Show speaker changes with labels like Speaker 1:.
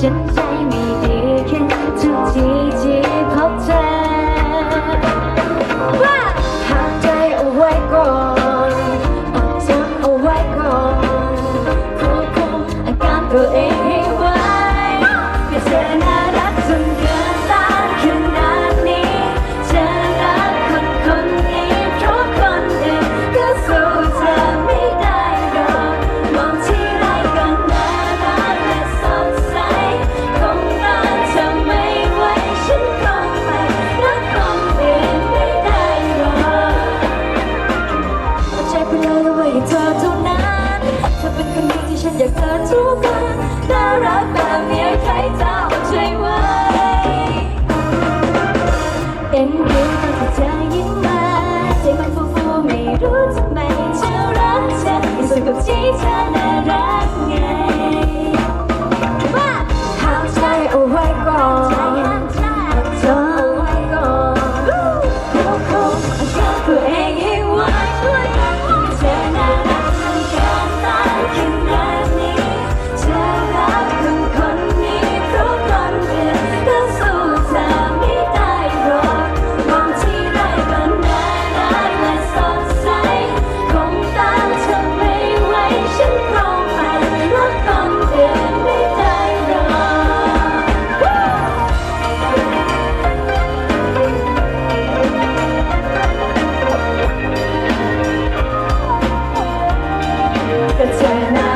Speaker 1: sinh ทุกคนน่ารักแบบนี้ใครจะเอาใจไว้เอ็นดู like a 10